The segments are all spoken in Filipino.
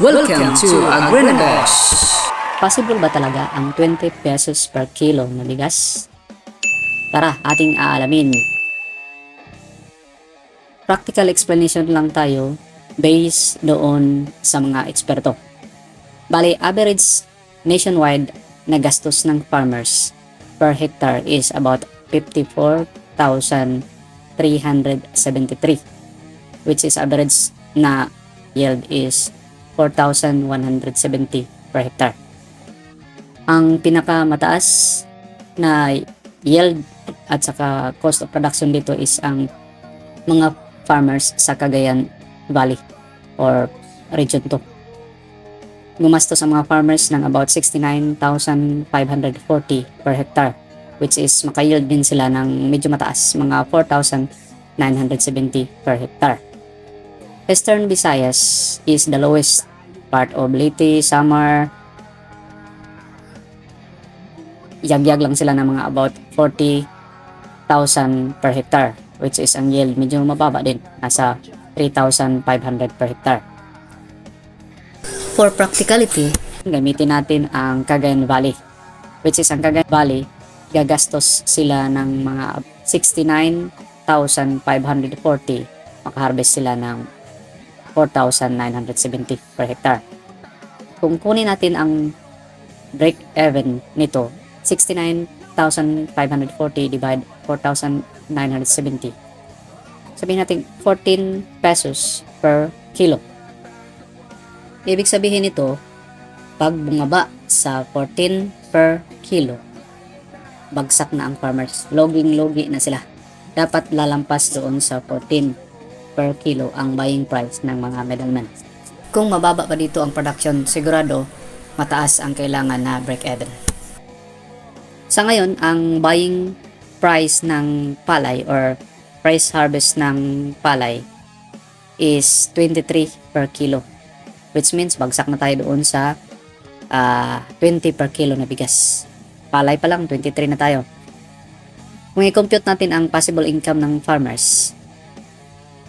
Welcome to Agrinabash! Possible ba talaga ang 20 pesos per kilo na bigas? Tara, ating aalamin. Practical explanation lang tayo based doon sa mga eksperto. Bali, average nationwide na gastos ng farmers per hectare is about 54,373 which is average na yield is 4,170 per hectare. Ang pinakamataas na yield at saka cost of production dito is ang mga farmers sa Cagayan Valley or Region 2. Gumastos ang mga farmers ng about 69,540 per hectare which is makayield din sila ng medyo mataas, mga 4,970 per hectare. Western Visayas is the lowest part of Leyte, Samar, yagyag lang sila ng mga about 40,000 per hectare which is ang yield medyo mababa din nasa 3,500 per hectare. For practicality gamitin natin ang Cagayan Valley which is ang Cagayan Valley gagastos sila ng mga 69,540 makaharvest sila ng 4,970 per hectare. Kung kunin natin ang break even nito 69,540 divide 4,970 sabihin natin 14 pesos per kilo. Ibig sabihin nito pag bumaba sa 14 per kilo bagsak na ang farmers. Loging logi na sila. Dapat lalampas doon sa 14 per kilo ang buying price ng mga middlemen kung mababa pa dito ang production sigurado mataas ang kailangan na break even sa ngayon, ang buying price ng palay or price harvest ng palay is 23 per kilo. Which means bagsak na tayo doon sa ah, 20 per kilo na bigas. Palay pa lang, 23 na tayo. Kung i-compute natin ang possible income ng farmers,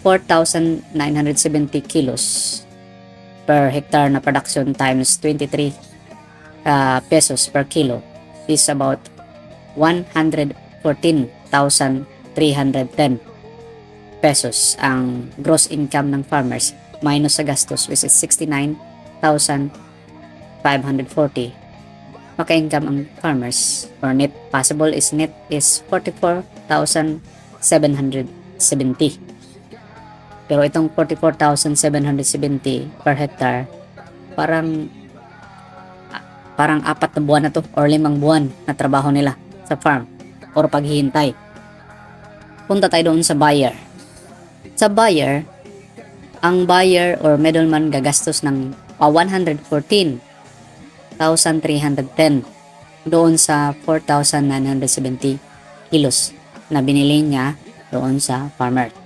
4,970 kilos per hectare na production times 23 ah, pesos per kilo is about 114,310 pesos ang gross income ng farmers minus sa gastos which is 69,540 maka-income ang farmers or net possible is net is 44,770 pero itong 44,770 per hectare parang parang apat na buwan na to or limang buwan na trabaho nila sa farm or paghihintay. Punta tayo doon sa buyer. Sa buyer, ang buyer or middleman gagastos ng ah, 114,310 doon sa 4,970 kilos na binili niya doon sa farmer.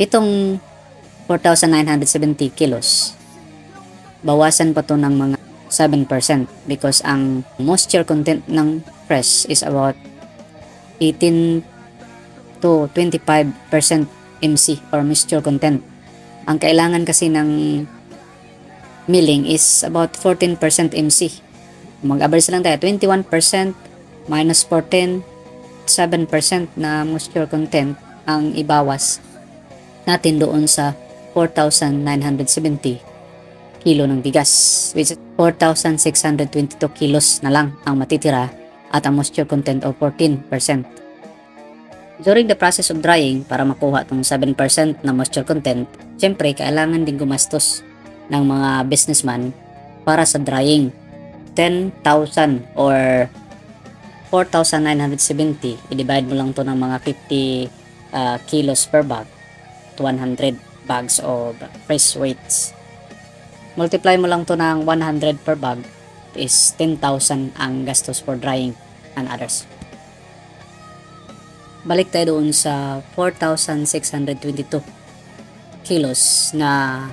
Itong 4,970 kilos, bawasan pa to ng mga 7% because ang moisture content ng fresh is about 18 to 25% MC or moisture content. Ang kailangan kasi ng milling is about 14% MC. Mag-average lang tayo, 21% minus 14, 7% na moisture content ang ibawas natin doon sa 4,970 kilo ng bigas which is 4,622 kilos na lang ang matitira at ang moisture content of 14%. During the process of drying, para makuha itong 7% na moisture content, syempre kailangan din gumastos ng mga businessman para sa drying. 10,000 or 4,970, i-divide mo lang to ng mga 50 uh, kilos per bag, 100 bags of fresh weights multiply mo lang to ng 100 per bag is 10,000 ang gastos for drying and others. Balik tayo doon sa 4,622 kilos na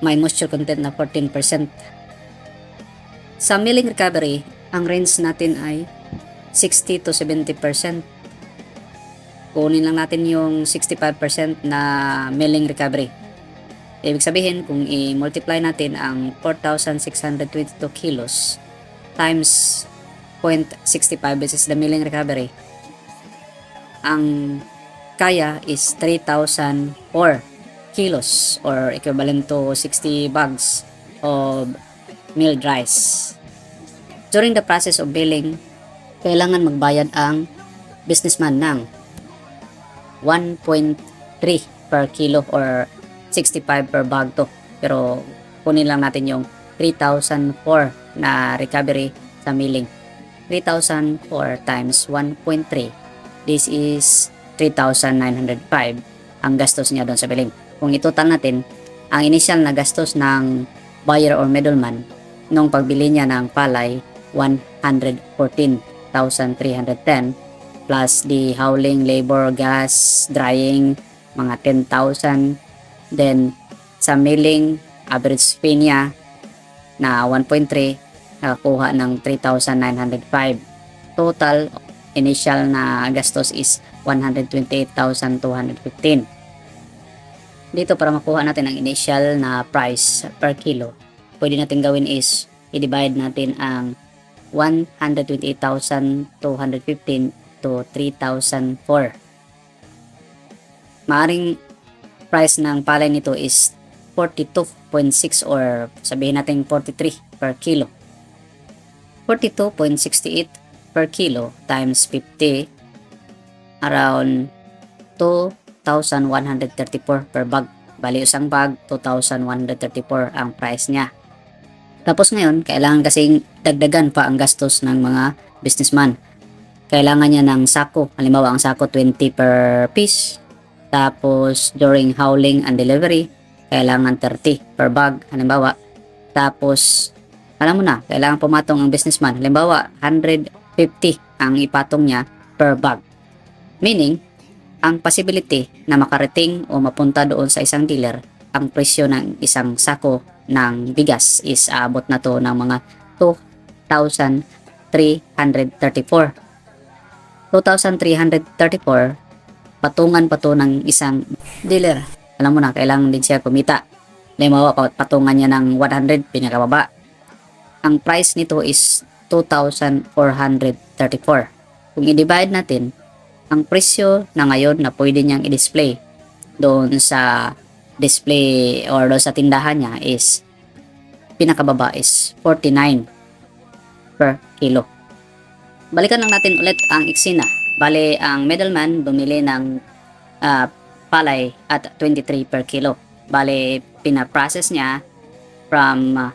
may moisture content na 14%. Sa milling recovery, ang range natin ay 60 to 70%. Kunin lang natin yung 65% na milling recovery Ibig sabihin, kung i-multiply natin ang 4,622 kilos times 0.65 which is the milling recovery, ang kaya is 3,004 kilos or equivalent to 60 bags of milled rice. During the process of billing, kailangan magbayad ang businessman ng 1.3 per kilo or 65 per bag to. Pero kunin lang natin yung 3,004 na recovery sa milling. 3,004 times 1.3. This is 3,905 ang gastos niya doon sa billing. Kung itotal natin, ang initial na gastos ng buyer or middleman nung pagbili niya ng palay 114,310 plus the howling, labor, gas, drying, mga 10,000. Then, sa milling, average fee niya na 1.3, nakakuha ng 3,905. Total initial na gastos is 128,215. Dito para makuha natin ang initial na price per kilo, pwede natin gawin is i-divide natin ang 128,215 to 3,004. Maaring price ng palay nito is 42.6 or sabihin natin 43 per kilo. 42.68 per kilo times 50 around 2,134 per bag. Bali isang bag, 2,134 ang price niya. Tapos ngayon, kailangan kasing dagdagan pa ang gastos ng mga businessman. Kailangan niya ng sako. Halimbawa, ang sako 20 per piece. Tapos, during hauling and delivery, kailangan 30 per bag. Halimbawa, tapos, alam mo na, kailangan pumatong ang businessman. Halimbawa, 150 ang ipatong niya per bag. Meaning, ang possibility na makarating o mapunta doon sa isang dealer, ang presyo ng isang sako ng bigas is aabot na to ng mga 2,334. 2,334 patungan pa to ng isang dealer. Alam mo na, kailangan din siya kumita. Halimbawa, pa- patungan niya ng 100, pinakababa. Ang price nito is 2,434. Kung i-divide natin, ang presyo na ngayon na pwede niyang i-display doon sa display or doon sa tindahan niya is pinakababa is 49 per kilo. Balikan lang natin ulit ang eksena. Bale, ang middleman bumili ng ah, palay at 23 per kilo. Bale, pinaprocess niya from ah,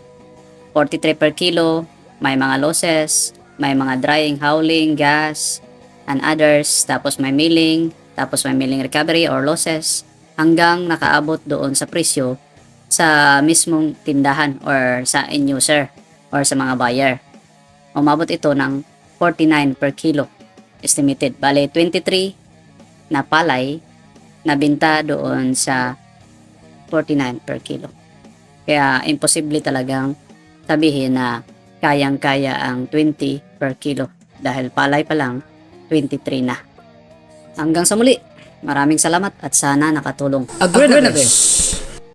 43 per kilo, may mga losses, may mga drying, howling, gas, and others, tapos may milling, tapos may milling recovery or losses, hanggang nakaabot doon sa presyo sa mismong tindahan or sa end user or sa mga buyer. Umabot ito ng 49 per kilo estimated. Bale, 23 na palay na binta doon sa 49 per kilo. Kaya imposible talagang sabihin na kayang-kaya ang 20 per kilo dahil palay pa lang 23 na. Hanggang sa muli, maraming salamat at sana nakatulong. Na